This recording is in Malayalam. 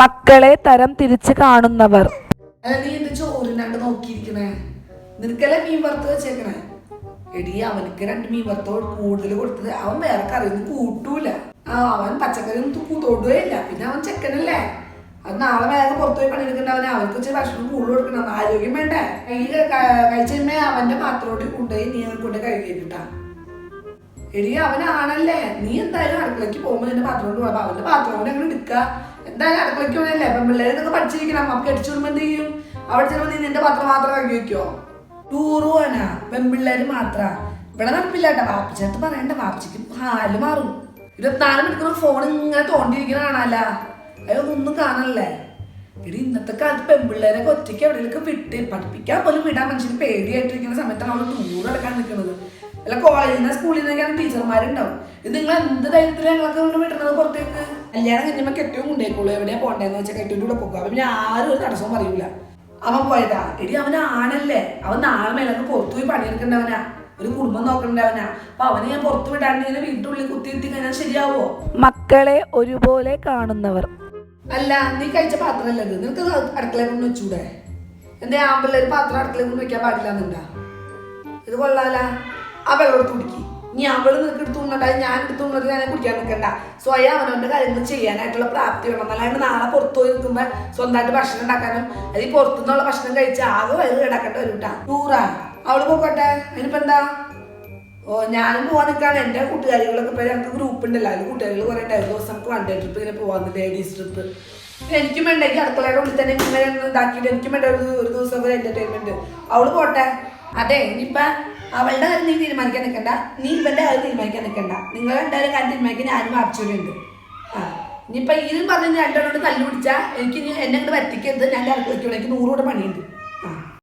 മക്കളെ തരം തിരിച്ച് കാണുന്നവർ. നീ എന്റെ നോക്കിയിരിക്കണേ? നിനക്കല്ലേ മീൻ വറുത്ത് വെച്ചേക്കണേ? എടി അവനക്ക് രണ്ട് മീൻ വറുത്തോട് കൂടുതൽ കൊടുത്തത് അവൻ വേറെ കറിയൊന്നും കൂട്ടൂല. അവൻ പച്ചക്കറി ഒന്നും തൊടുകയേ ഇല്ല. പിന്നെ അവൻ ചെക്കനല്ലേ. അത് നാളെ വേറെ പുറത്തു പോയി പണിയെടുക്കണ്ടവനെ അവർക്ക് ഇച്ചിരി ഭക്ഷണം കൂടുതൽ കൊടുക്കണം. ആരോഗ്യം വേണ്ടേ? കൈ കഴിച്ചുമ്പോ അവന്റെ പാത്രോട്ട് കൊണ്ടുപോയി നീ കൊണ്ട് കഴുകിയിട്ടാ എടി അവനാണല്ലേ. നീ എന്തായാലും അടുക്കളയ്ക്ക് പോകുമ്പോൾ നിന്റെ പാത്രം കൊണ്ട് പോകാം അവന്റെ പാത്രം കൊണ്ട് അങ്ങനെ എടുക്കുക എന്തായാലും അടുക്കളയ്ക്ക് പോകണല്ലേ അപ്പം പിള്ളേരൊക്കെ പഠിച്ചിരിക്കണം. നമുക്ക് അടിച്ചു വിടുമ്പോൾ എന്ത് ചെയ്യും? അവിടെ ചിലപ്പോൾ നീ നിന്റെ പാത്രം മാത്രം കഴുകി വെക്കോ ടൂറ് പോകാനാ പെൺപിള്ളേര് മാത്രാ. ഇവിടെ നടപ്പില്ല കേട്ടോ. വാപ്പിച്ചടുത്ത് പറയണ്ട. വാപ്പിച്ചിക്ക് ഹാൽ മാറും. ഇരുപത്തിനാല് മണിക്കൂർ ഫോൺ ഇങ്ങനെ തോണ്ടിയിരിക്കുന്ന കാണാല്ല. അതൊന്നും കാണല്ലേ എടി ഇന്നത്തെ കാലത്ത് പെൺപിള്ളേരൊക്കെ ഒറ്റയ്ക്ക് എവിടെയൊക്കെ വിട്ട് പഠിപ്പിക്കാൻ പോലും വിടാൻ മനുഷ്യന് പേടിയായിട്ടിരിക്കുന്ന സമയത്താണ് അവൾ ടൂർ എടുക്കാൻ നിൽക്കുന്നത്. അല്ല കോളേജിൽ നിന്ന് സ്കൂളിൽ നിന്നൊക്കെയാണ് ടീച്ചർമാരുണ്ടാവും. ഇത് നിങ്ങൾ എന്ത് ധൈര്യത്തിലാണ് ഞങ്ങളൊക്കെ കൊണ്ട് വിട്ടുന്നത് പുറത്തേക്ക്? കല്യാണം കഴിഞ്ഞപ്പോൾ കെട്ടിയും കൊണ്ടേക്കുള്ളൂ എവിടെയാ പോണ്ടേന്ന് വെച്ചാൽ കെട്ടിയുടെ കൂടെ പോകുക. അപ്പം പിന്നെ ആരും ഒരു തടസ്സവും പറയൂല. അവൻ പോയതാ. എടി അവൻ ആണല്ലേ? അവൻ നാളെ മേലൊക്കെ പുറത്തു പോയി പണിയെടുക്കേണ്ടവനാ ഒരു കുടുംബം നോക്കണ്ടവനാ അപ്പൊ അവനെ ഞാൻ പുറത്തു വിടാണ്ട് ഇങ്ങനെ വീട്ടിനുള്ളിൽ കുത്തിയിരുത്തി കഴിഞ്ഞാൽ ശരിയാവോ? മക്കളെ ഒരുപോലെ കാണുന്നവർ. അല്ല നീ കഴിച്ച പാത്രമല്ല ഇത്. നിനക്ക് അടുക്കളയിൽ കൊണ്ട് വെച്ചൂടെ? എന്തേ ആമ്പിള്ളേര് പാത്രം അടുക്കളയിൽ കൊണ്ട് വെക്കാൻ പാടില്ല എന്നുണ്ടാ ഇത് കൊള്ളാല. ആ വെള്ളം എടുത്ത് കുടിക്കി ഇനി അവൾ നിനക്ക് എടുത്തു കൊണ്ടായി ഞാൻ എടുത്തു കൊണ്ടിട്ട് ഞാൻ കുടിക്കാൻ നിൽക്കണ്ട സ്വയം അവനവന്റെ കാര്യങ്ങൾ ചെയ്യാനായിട്ടുള്ള പ്രാപ്തി വേണം. അല്ലാണ്ട് നാളെ പുറത്തു പോയി നിൽക്കുമ്പോ സ്വന്തമായിട്ട് ഭക്ഷണം ഉണ്ടാക്കാനും അല്ലെങ്കിൽ പുറത്തുനിന്നുള്ള ഭക്ഷണം കഴിച്ച് ആകെ വയറ് കിടക്കേണ്ട വരും കേട്ടാ ടൂറാണ് അവൾ പോക്കട്ടെ? അതിനിപ്പോ എന്താ? ഓ ഞാനും പോവാൻ നിൽക്കാണ് എന്റെ കൂട്ടുകാരികളൊക്കെ ഇപ്പൊ ഞങ്ങൾക്ക് ഗ്രൂപ്പ് ഉണ്ടല്ലോ. അതിൽ കൂട്ടുകാരികൾ കുറെ ഉണ്ടായിരുന്നു ദിവസം നമുക്ക് വൺ ഡേ ട്രിപ്പ് ഇങ്ങനെ പോകാൻ ലേഡീസ് ട്രിപ്പ് എനിക്കും വേണ്ട. എനിക്ക് അടുക്കളയുടെ ഉള്ളിൽ തന്നെ ഇങ്ങനെ ഉണ്ടാക്കിയിട്ട് എനിക്കും വേണ്ട. ഒരു ഒരു ദിവസം ഒരു എന്റർടൈൻമെന്റ് അവൾ പോട്ടെ? അതെ ഇനിയിപ്പ അവളുടെ കാര്യം നീ തീരുമാനിക്കാൻ നിൽക്കണ്ട നീ ഇവന്റെ കാര്യം തീരുമാനിക്കാൻ നിൽക്കണ്ട നിങ്ങൾ രണ്ടാരും കാര്യം തീരുമാനിക്കാൻ ഞാനും വാപ്പിച്ചോരുണ്ട് ആ ഇനിയിപ്പൊ ഇത് പറഞ്ഞ് രണ്ടാളോട് തല്ലു പിടിച്ചാ എനിക്ക് എന്നെ കൂടെ പറ്റിക്കരുത് ഞാൻ അടുക്കളയ്ക്ക് എനിക്ക് നൂറോടെ പണിയുണ്ട്.